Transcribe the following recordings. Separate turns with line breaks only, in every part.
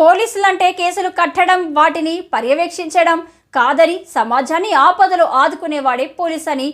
పోలీసులంటే కేసులు కట్టడం వాటిని పర్యవేక్షించడం కాదని సమాజాన్ని ఆపదలు ఆదుకునేవాడే పోలీస్ అని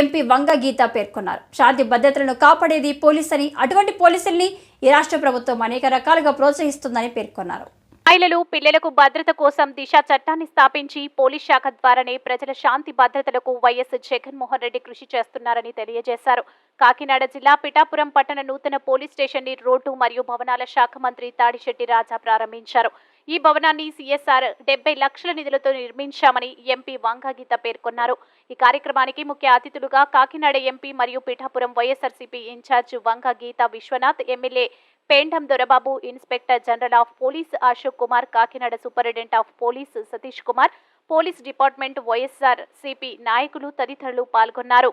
ఎంపీ వంగ గీత పేర్కొన్నారు శాంతి భద్రతలను కాపాడేది పోలీస్ అని అటువంటి పోలీసుల్ని ఈ రాష్ట్ర ప్రభుత్వం అనేక రకాలుగా ప్రోత్సహిస్తుందని పేర్కొన్నారు మహిళలు పిల్లలకు భద్రత కోసం దిశ చట్టాన్ని స్థాపించి పోలీస్ శాఖ ద్వారానే ప్రజల శాంతి భద్రతలకు వైఎస్ జగన్మోహన్ రెడ్డి కృషి చేస్తున్నారని తెలియజేశారు కాకినాడ జిల్లా పిఠాపురం పట్టణ నూతన పోలీస్ స్టేషన్ ని రోడ్డు మరియు భవనాల శాఖ మంత్రి తాడిశెట్టి రాజా ప్రారంభించారు ఈ భవనాన్ని సిఎస్ఆర్ డెబ్బై లక్షల నిధులతో నిర్మించామని ఎంపీ గీత పేర్కొన్నారు ఈ కార్యక్రమానికి ముఖ్య అతిథులుగా కాకినాడ ఎంపీ మరియు Pithapuram YSRCP incharge Geetha Viswanath MLA Pendem Dorababu inspector general of police Ashok Kumar Kakinada superintendent of police Satish Kumar police department YSR CP నాయకులు తదితరులు పాల్గొన్నారు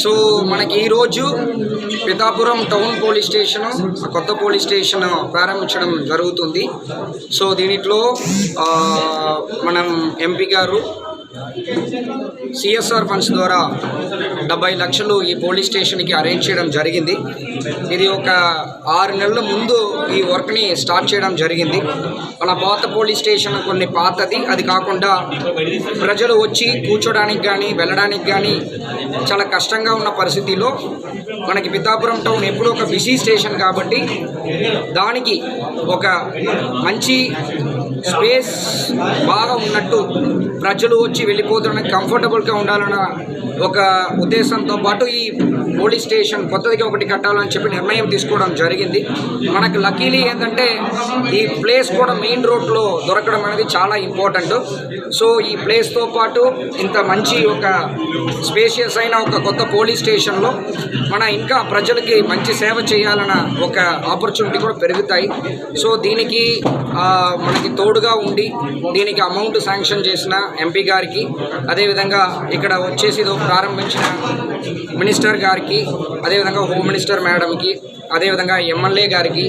సో మనకి ఈరోజు పితాపురం టౌన్ పోలీస్ స్టేషన్ కొత్త పోలీస్ స్టేషన్ ప్రారంభించడం జరుగుతుంది సో దీనిలో మనం ఎంపీ గారు సిఎస్ఆర్ ఫండ్స్ ద్వారా డెబ్బై లక్షలు ఈ పోలీస్ స్టేషన్కి అరేంజ్ చేయడం జరిగింది ఇది ఒక ఆరు నెలల ముందు ఈ వర్క్ని స్టార్ట్ చేయడం జరిగింది మన పాత పోలీస్ స్టేషన్ కొన్ని పాతది అది కాకుండా ప్రజలు వచ్చి కూర్చోడానికి కానీ వెళ్ళడానికి కానీ చాలా కష్టంగా ఉన్న పరిస్థితిలో మనకి పితాపురం టౌన్ ఎప్పుడూ ఒక బిజీ స్టేషన్ కాబట్టి దానికి ఒక మంచి స్పేస్ బాగా ఉన్నట్టు ప్రజలు వచ్చి వెళ్ళిపోతున్న కంఫర్టబుల్గా ఉండాలన్న ఒక ఉద్దేశంతో పాటు ఈ పోలీస్ స్టేషన్ కొత్తదిగా ఒకటి కట్టాలని చెప్పి నిర్ణయం తీసుకోవడం జరిగింది మనకు లక్కీలీ ఏంటంటే ఈ ప్లేస్ కూడా మెయిన్ రోడ్లో దొరకడం అనేది చాలా ఇంపార్టెంట్ సో ఈ ప్లేస్తో పాటు ఇంత మంచి ఒక స్పేషియస్ అయిన ఒక కొత్త పోలీస్ స్టేషన్లో మన ఇంకా ప్రజలకి మంచి సేవ చేయాలన్న ఒక ఆపర్చునిటీ కూడా పెరుగుతాయి సో దీనికి మనకి తోడు తోడుగా ఉండి దీనికి అమౌంట్ శాంక్షన్ చేసిన ఎంపీ గారికి అదేవిధంగా ఇక్కడ వచ్చేసి ప్రారంభించిన మినిస్టర్ గారికి అదేవిధంగా హోమ్ మినిస్టర్ మేడంకి అదేవిధంగా ఎమ్మెల్యే గారికి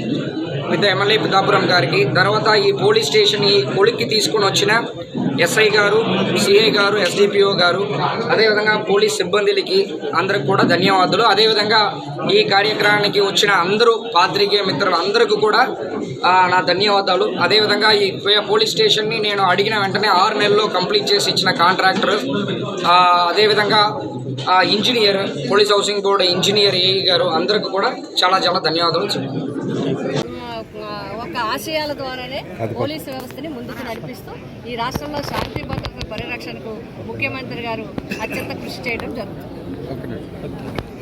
విత్ ఎమ్మెల్యే పితాపురం గారికి తర్వాత ఈ పోలీస్ స్టేషన్ ఈ కొలిక్కి తీసుకుని వచ్చిన ఎస్ఐ గారు సిఐ గారు ఎస్డిపిఓ గారు అదేవిధంగా పోలీస్ సిబ్బందికి అందరికి కూడా ధన్యవాదాలు అదేవిధంగా ఈ కార్యక్రమానికి వచ్చిన అందరూ పాత్రికేయ మిత్రులు అందరికీ కూడా నా ధన్యవాదాలు అదేవిధంగా ఈ పోలీస్ స్టేషన్ని నేను అడిగిన వెంటనే ఆరు నెలల్లో కంప్లీట్ చేసి ఇచ్చిన కాంట్రాక్టర్ అదేవిధంగా engineer police housing board engineer AE గారు అందరికీ కూడా చాలా చాలా ధన్యవాదాలు చెప్పాను
యొక్క ఆశయాల ద్వారానే పోలీసు వ్యవస్థని ముందుకు నడిపిస్తూ ఈ రాష్ట్రంలో శాంతి భద్రత పరిరక్షణకు ముఖ్యమంత్రి గారు అత్యంత కృషి చేయడం జరుగుతుంది